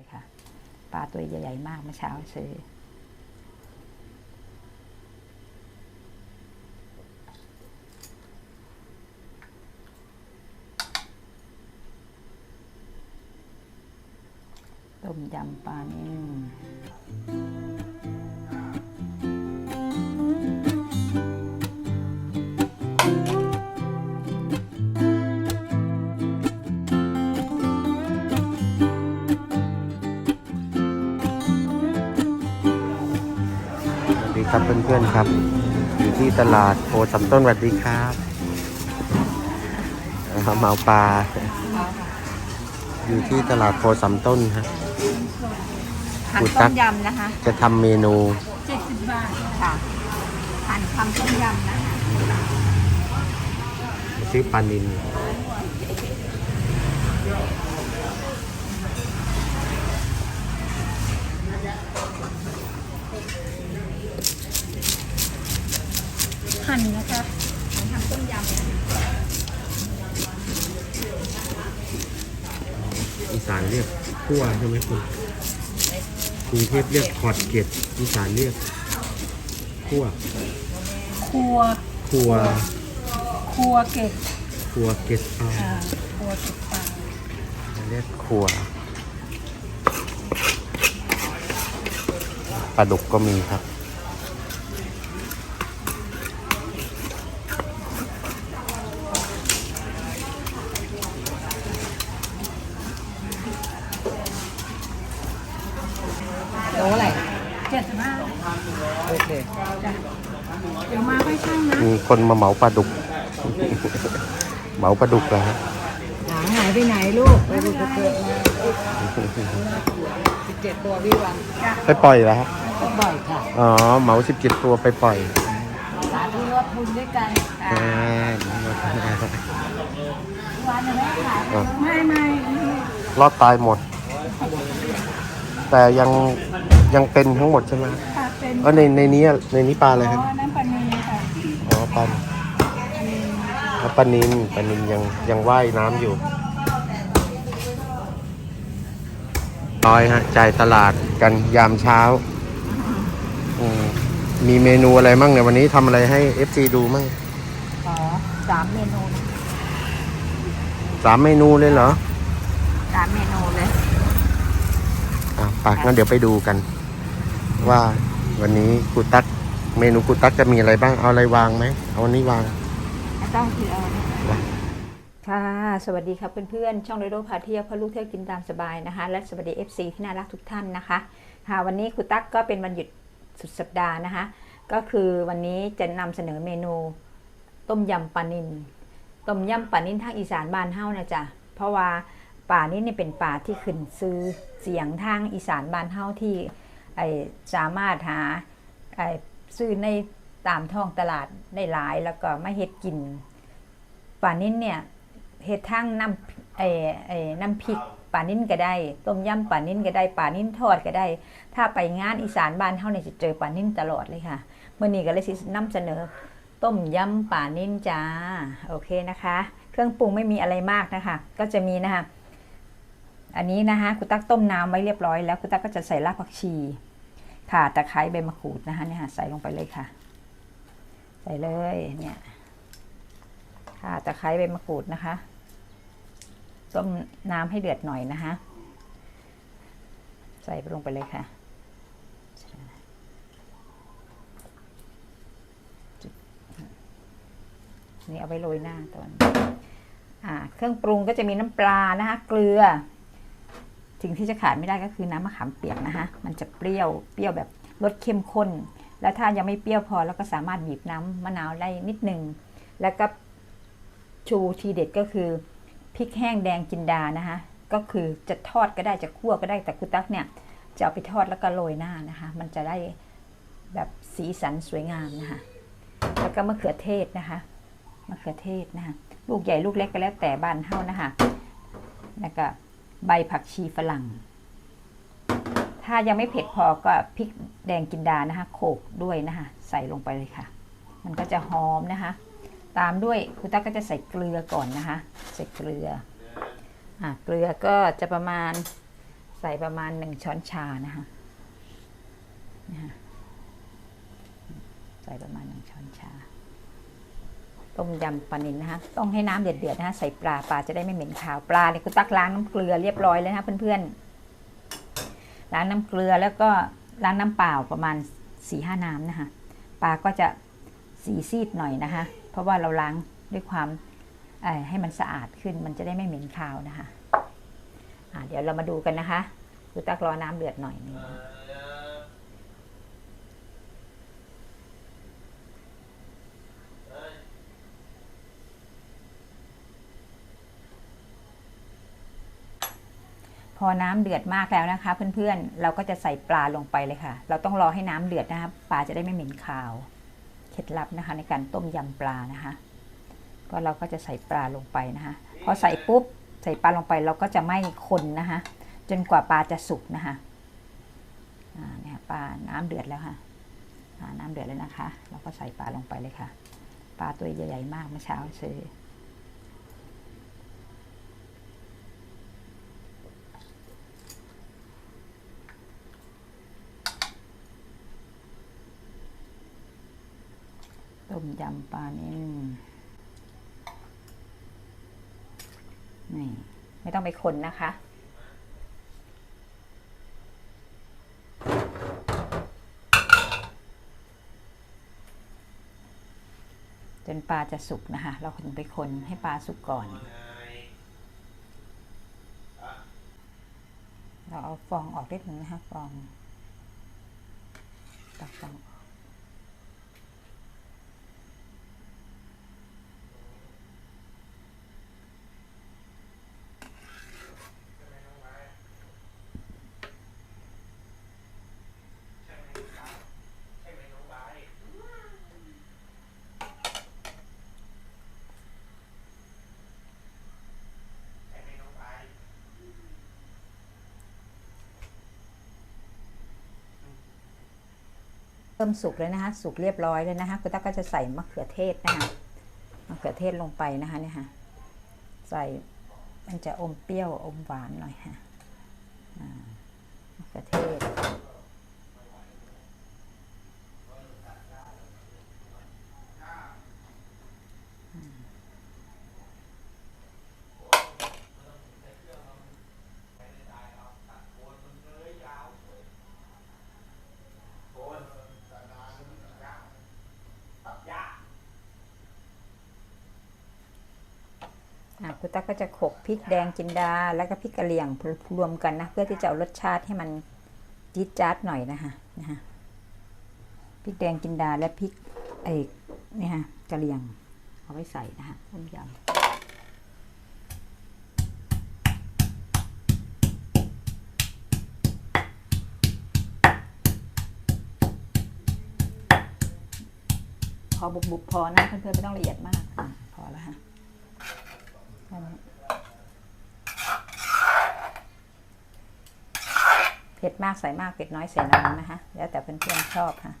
เลยค่ะ ปลาตัวใหญ่ๆมากเมื่อเช้าซื้อ ต้มยำปลานิ่ม ครับเพื่อนๆครับ อยู่ที่ตลาดโพสำต้นสวัสดีครับนะครับเมาปลาอยู่ที่ตลาดโพสำต้นฮะหั่นกูตั๊ต้กมยำนะคะ จะทำเมนูเจ็ดสิบบาทค่ะหั่นทำต้มยำนะคะซื้อปลานิน หั่นนะคะหั่นทำต้มยำนะอีสานเรียกขั้วใช่ไหมคุณกรุงเทพเรียกขอดเกล็ดอีสานเรียกขั้วครัวครัวครัวเก็ดครัวเกล็ดปลาอ่าครัวเก็ดปลาเรียกครัวปลาดุกก็มีครับ โลอะไรเจ็ดสิบห้าโอเคเดี๋ยวมาค่อยช่างนะ มี คนมาเหมาปลาดุก เหมาปลาดุกแล้วฮะหางหายไปไหนลูกไปดูเกิดมาสิบเจ็ดตัวพี่วันไปปล่อยแล้วฮะก็บ่อยค่ะ อ๋อเหมาสิบเจ็ดตัวไปปล่อยสาธุรวบบุญด้วยกันอ่าวันไม่ขายไม่ไม่รอดตายหมด แต่ยังยังเป็นทั้งหมดใช่ไหมค่ะเป็นเออในในนี้อะในนี้ปลาอะไรครับอ๋อน้ำปลาเนีค่ะ อ๋อปลาอ๋อปลานินปลานินยังยังว่ายน้ำอยู่น้อยฮะจ่ายตลาดกันยามเช้าอืมมีเมนูอะไรมั่งเนี่ยวันนี้ทำอะไรให้ FC ดูมั่งอ๋อสามเมนูนะสามเมนูเลยเหรอสามเมนูเลยอะปากงั้นเดี๋ยวไปดูกัน ว่าวันนี้กูตัก เมนูกูตักจะมีอะไรบ้าง เอาอะไรวางไหม เอาวันนี้วางไม่ต้องคือเอาเนี่ยว้าค่ะ สวัสดีครับเพื่อนๆ ช่องเรโดพาเที่ยวพาลูกเที่ยวกินตามสบายนะคะ และสวัสดี FC ที่น่ารักทุกท่านนะคะ ค่ะ วันนี้ครูตั๊กก็เป็นวันหยุดสุดสัปดาห์นะคะ ก็คือวันนี้จะนำเสนอเมนู ต้มยำปลานินต้มยำปลานินทางอีสานบ้านเฮานะจ๊ะ เพราะว่าป่านี้เนี่ยเป็นป่าที่ขึ้นซื้อเสียงทางอีสานบ้านเฮาที่ไอสามารถหาไอ ซื้อในตามท้องตลาดได้หลายแล้วก็มาเฮ็ดกินป่านิ้นเนี่ยเฮ็ดทั้งน้ำไอ้ไอ้น้ำพริกป่านิ่นก็ได้ ต้มยำป่านิ่นก็ได้ป่านิ่นทอดก็ได้ ถ้าไปงานอีสานบ้านเฮาเนี่ยจะเจอป่านิ่นตลอดเลยค่ะเมื่อนี้ก็เลยสินำเสนอ ต้มยำป่านิ่นจ้าโอเคนะคะ เครื่องปรุงไม่มีอะไรมากนะคะ ก็จะมีนะคะอันนี้นะคะคุณตักต้มน้ำไว้เรียบร้อยแล้วคุณตักก็จะใส่รากผักชี ค่ะตะไคร้ใบมะกรูดนะคะเนี่ยค่ะใส่ลงไปเลยค่ะ ใส่เลยเนี่ยค่ะตะไคร้ใบมะกรูดนะคะต้มน้ำให้เดือดหน่อยนะคะใส่ลงไปเลยค่ะนี่เอาไว้โรยหน้าตอนอ่าเครื่องปรุงก็จะมีน้ำปลานะคะ เกลือ สิ่งที่จะขาดไม่ได้ก็คือน้ำมะขามเปียกนะคะมันจะเปรี้ยวเปรี้ยวแบบรสเข้มข้น แล้วถ้ายังไม่เปรี้ยวพอเราก็สามารถบีบน้ำมะนาวได้นิดนึงแล้วก็ชูทีเด็ดก็คือพริกแห้งแดงจินดานะคะก็คือจะทอดก็ได้จะคั่วก็ได้แต่คุณตั๊กเนี่ยจะเอาไปทอดแล้วก็โรยหน้านะคะ มันจะได้แบบสีสันสวยงามนะคะแล้วก็มะเขือเทศนะคะมะเขือเทศนะคะลูกใหญ่ลูกเล็กก็แล้วแต่บ้านเฮานะคะแล้วก็ ใบผักชีฝรั่ง ถ้ายังไม่เผ็ดพอก็พริกแดงจินดานะคะ โขลกด้วยนะคะ ใส่ลงไปเลยค่ะ มันก็จะหอมนะคะ ตามด้วยคุณตั๊กก็จะใส่เกลือก่อนนะคะ ใส่เกลืออ่เกลือก็จะประมาณใส่ประมาณหนึ่งช้อนชานะคะนะคะใส่ประมาณหนึ่งช้อนชา ต้มยำปลานิลนะคะ ต้องให้น้ำเดือดๆนะคะใส่ปลาปลาจะได้ไม่เหม็นขาวปลาเนี่ยคุณตักล้างน้ำเกลือเรียบร้อยแล้วนะคะเพื่อนๆล้างน้ำเกลือแล้วก็ล้างน้ำเปล่าประมาณสี่ห้าน้ำนะคะปลาก็จะสีซีดหน่อยนะคะ เพราะว่าเราล้างด้วยความให้มันสะอาดขึ้นมันจะได้ไม่เหม็นคาวนะคะะเดี๋ยวเรามาดูกันนะคะคุณตักรอน้ำเดือดหน่อยนึง พอน้ำเดือดมากแล้วนะคะ เพื่อนๆ เราก็จะใส่ปลาลงไปเลยค่ะ เราต้องรอให้น้ำเดือดนะคะปลาจะได้ไม่เหม็นคาว เคล็ดลับนะคะ ในการต้มยำปลานะคะ ก็เราก็จะใส่ปลาลงไปนะคะพอใส่ปุ๊บใส่ปลาลงไปเราก็จะไม่คนนะคะ จนกว่าปลาจะสุกนะคะเนี่ยปลาน้ำเดือดแล้วค่ะน้ำเดือดแล้วนะคะ เราก็ใส่ปลาลงไปเลยค่ะ ปลาตัวใหญ่ๆมากเมื่อเช้าซื้อ ต้มยำปลานิ่มนี่ ไม่ต้องไปคนนะคะ จนปลาจะสุกนะคะ เราถึงไปคนให้ปลาสุกก่อน เราเอาฟองออกนิดนึงนะคะฟองตักฟองออก เริ่มสุกเลยนะคะสุกเรียบร้อยเลยนะคะคุณตั๊กก็จะใส่มะเขือเทศนะคะมะเขือเทศลงไปนะคะเนี่ยค่ะใส่มันจะอมเปรี้ยวอมหวานหน่อยค่ะมะเขือเทศ คุณตั๊กก็จะโขกพริกแดงจินดา แล้วก็พริกกะเหรี่ยงรวมกันนะ เพื่อที่จะเอารสชาติให้มันจี๊ดจ๊าดหน่อยนะคะนะคะพริกแดงจินดาและพริกไอ้เนี่ยฮะกะเหรี่ยงเอาไว้ใส่นะคะต้มยำพอบุบๆพอนะเพื่อนๆไม่ต้องละเอียดมาก พอแล้วฮะ เผ็ดมากใส่มากเผ็ดน้อยใส่น้อยนะคะแล้วแต่เพื่อนๆชอบค่ะ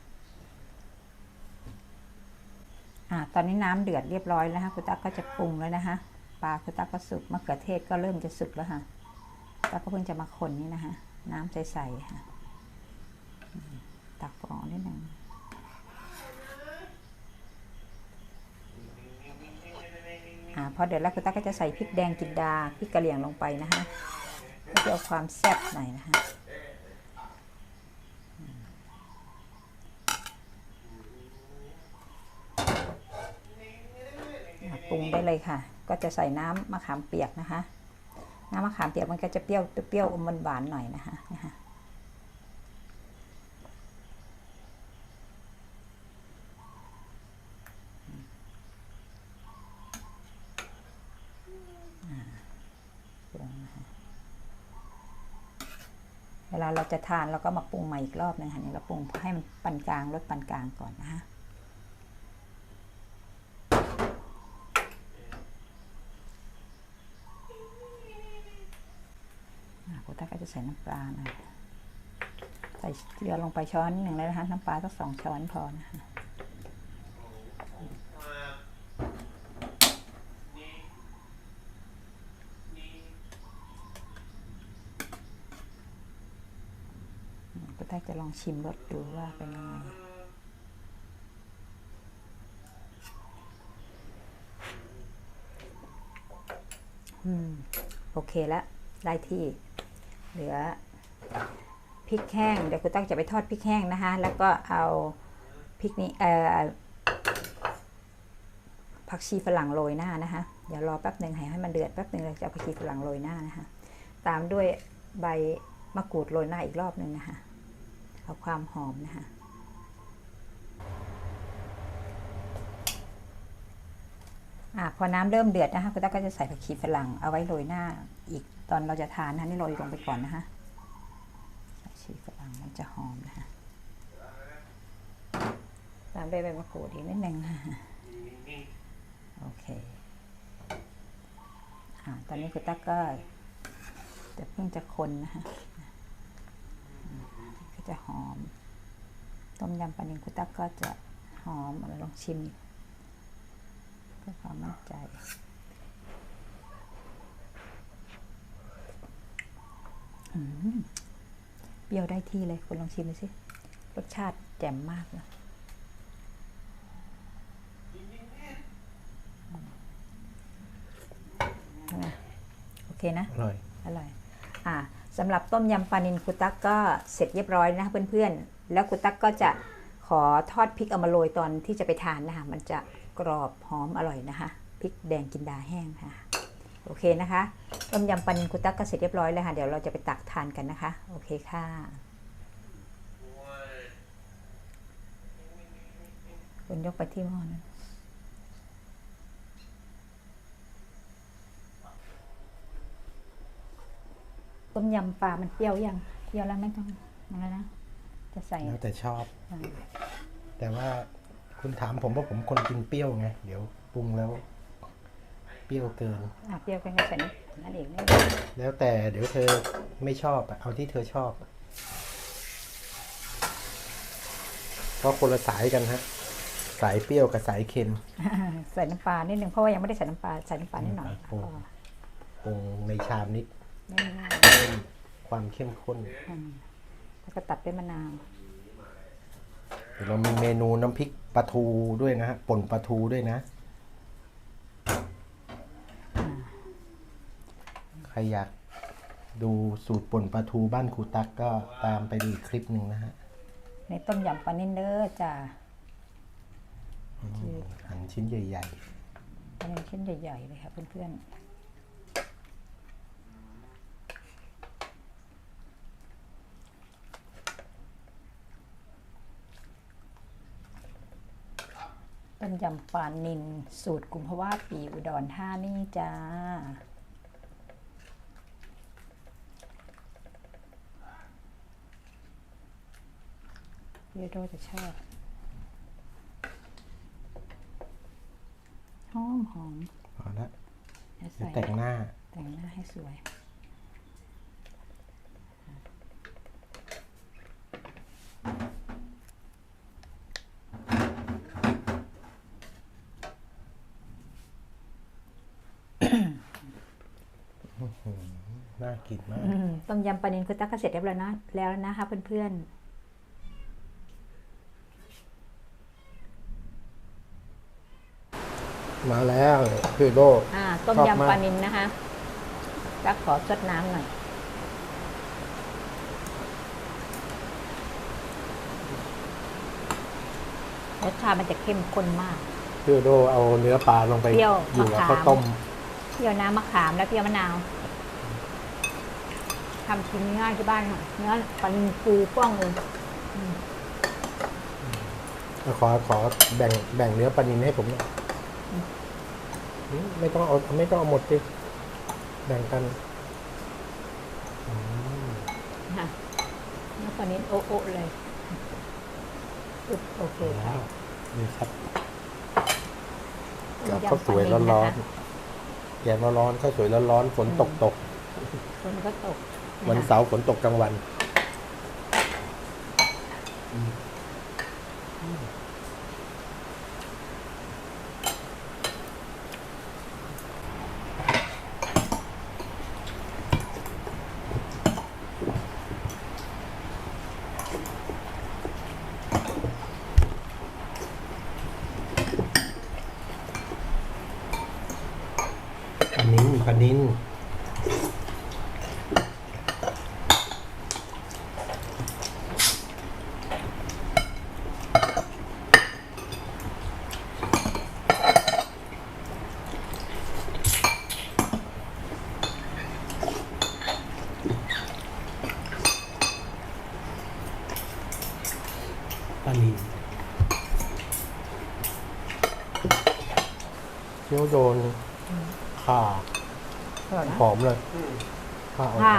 อ่าตอนนี้น้ำเดือดเรียบร้อยแล้วนะคะคุณตั๊กก็จะปรุงแล้วนะคะปลาคุณตั๊กก็สุกมะเขือเทศก็เริ่มจะสุกแล้วค่ะตั๊กก็เพิ่งจะมาคนนี่นะคะน้ำใสๆค่ะตักฟองนิดหนึ่ง อ่าพอเดือดแล้วคุณตั๊กก็จะใส่พริกแดงจินดาพริกกะเหรี่ยงลงไปนะคะเพื่อเอาความแซ่บหน่อยนะคะปรุงได้เลยค่ะ ก็จะใส่น้ำมะขามเปียกนะคะ น้ำมะขามเปียกมันก็จะเปรี้ยวเปรี้ยวอมหวานหน่อยนะคะนะคะปรุงนะคะ เวลาเราจะทานเราก็มาปรุงใหม่อีกรอบนึงค่ะนี่เราปรุงให้มันปานกลางลดปานกลางก่อนนะคะอะคุณตาก็จะใส่น้ำปลาหน่อยใส่เกลือลงไปช้อนหนึ่งเลยนะคะน้ำปลาสักสองช้อนพอนะคะ ต้จะลองชิมรสดูว่าเป็นยังไงอืม โอเคแล้วได้ที่ เหลือพริกแห้ง เดี๋ยวคุณตั้งจะไปทอดพริกแห้งนะคะ แล้วก็เอาพริกนี้เอ่อผักชีฝรั่งโรยหน้านะคะเดี๋ยวรอแป๊บหนึ่งให้ให้มันเดือดแป๊บหนึ่งเราจะเอาผักชีฝรั่งโรยหน้านะคะ ตามด้วยใบมะกรูดโรยหน้าอีกรอบหนึ่งนะคะ เอความหอมนะคะอะพอน้ำเริ่มเดือดนะคะคุณตาก็จะใส่ผักชีฝรั่งเอาไว้โรยหน้า อีกตอนเราจะทานนะนี่โรยลงไปก่อนนะคะผักชีฝรั่งมันจะหอมนะคะตามด้วยใบมะกรูดอีกนิดนึงนะโอเคอะตอนนี้คุณตั๊กก็จะเพิ่งจะคนนะคะ จะหอม ต้มยำปลานิลคุณตั๊กก็จะหอมเอาลองชิมเพื่อความมั่นใจอืมเปรี้ยวได้ที่เลยคุณลองชิมดูสิ รสชาติแจ่มมากเลยอืมโอเคนะ อร่อย อร่อย อ่า สำหรับต้มยำปลานินคุตักก็เสร็จเรียบร้อยนะคะเพื่อนๆ แล้วคุตักก็จะขอทอดพริกเอามาโรยตอนที่จะไปทานนะคะมันจะกรอบหอมอร่อยนะคะพริกแดงกินดาแห้งค่ะโอเคนะคะต้มยำปลานินคุตักก็เสร็จเรียบร้อยแล้วค่ะเดี๋ยวเราจะไปตักทานกันนะคะ โอเคค่ะ คุณยกไปที่หม้อนั้น ต้มยำปลา มันเปรี้ยวยังเปรี้ยวแล้วไม่ต้องอะไรนะจะใส่แล้วแต่ชอบอ่าแต่ว่าคุณถามผมว่าผมคนกินเปรี้ยวไง เดี๋ยวปรุงแล้ว เปรี้ยวเกินอะเปรี้ยวกันก็ใส่นิดนั่นเองนี่แล้วแต่เดี๋ยวเธอไม่ชอบอะเอาที่เธอชอบอะเพราะคนละสายกันฮะสายเปรี้ยวกับสายเค็มใส่น้ำปลานิดนึงเพราะว่ายังไม่ได้ใส่น้ำปลาใส่น้ำปลานิดหน่อยโอ้พอปรุงในชามนิด ไม่มากเพิ่มความเข้มข้น อืมแล้วก็ตัดด้วยมะนาว เดี๋ยวเรามีเมนูน้ำพริกปลาทูด้วยนะฮะป่นปลาทูด้วยนะ ใครอยากดูสูตรป่นปลาทูบ้านครูตักก็ตามไปดูอีกคลิปหนึ่งนะฮะในต้มยำปลานินเด้อจ้าหั่นชิ้นใหญ่ปลานินชิ้นใหญ่ๆเลยค่ะเพื่อนๆ ต้มยำปลานินสูตรกุมภาวาปีอุดรธานีจ้า เยโดจะชอบหอมหอมๆพอละแล้วเดี๋ยวใส่แต่งหน้า แต่งหน้าให้สวย น่ากินมากอืมต้มยำปลานินคุณตั๊กก็เสร็จเรียบร้อยนะแล้วนะคะเพื่อนมาแล้วคือโลกๆอ่าต้มชอบมากยำปลานินนะคะตั๊กขอซดน้ำหน่อยรสชาติมันจะเข้มข้นมากคือโลเอาเนื้อปลาลงไปเปรี้ยวอยู่กับมะขามข้าวต้มเปรี้ยวน้ำมะขามและเปรี้ยวมะนาว ทำกินง่ายที่บ้านค่ะเนื้อปลานินฟูป้องเลยขอขอแบ่งแบ่งเนื้อปลานินให้ผมหน่อยอืมไม่ต้องเอาไม่ต้องเอาหมดสิแบ่งกันอืมค่ะเนื้อปลานินโอะโอะเลยอึบโอเคแล้ค่ะวนี่ครับต้กับมยำข้าวสวยปลานิลร้อนนะคะๆแกงร้อนๆข้าวสวยร้อนๆฝนตกตกฝนก็ตก วันเสาร์ฝนตกกลางวัน อันนี้ปลานิน ค่ะ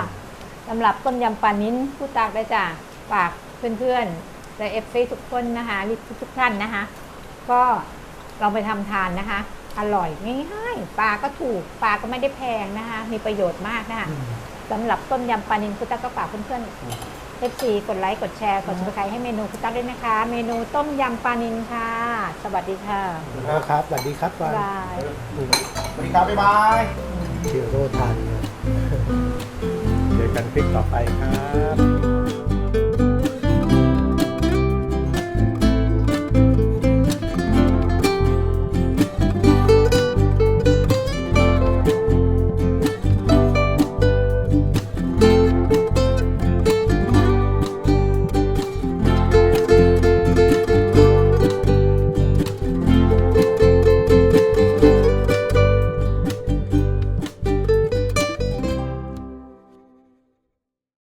สำหรับต้มยำปลานิ้นผู้ตากได้จ้ะฝากเพื่อนๆและเอฟซีทุกคนนะคะทุกทุกๆท่านนะคะ ก็ลองไปทำทานนะคะ อร่อยง่ายๆปลาก็ถูกปลาก็ไม่ได้แพงนะคะ มีประโยชน์มากนะคะสำหรับต้มยำปลานินคุณตั๊กก็ฝากเพื่อนๆเอฟซีกดไลค์กดแชร์กดซับสไครต์ให้เมนูคุณตั๊กด้วยนะคะ เมนูต้มยำปลานินค่ะ สวัสดีค่ะๆครับสวัสดีครับบ๊ายบายสวัสดีครับบ๊ายบายเชียวโรทานเจอ กันคลิปต่อไปครับ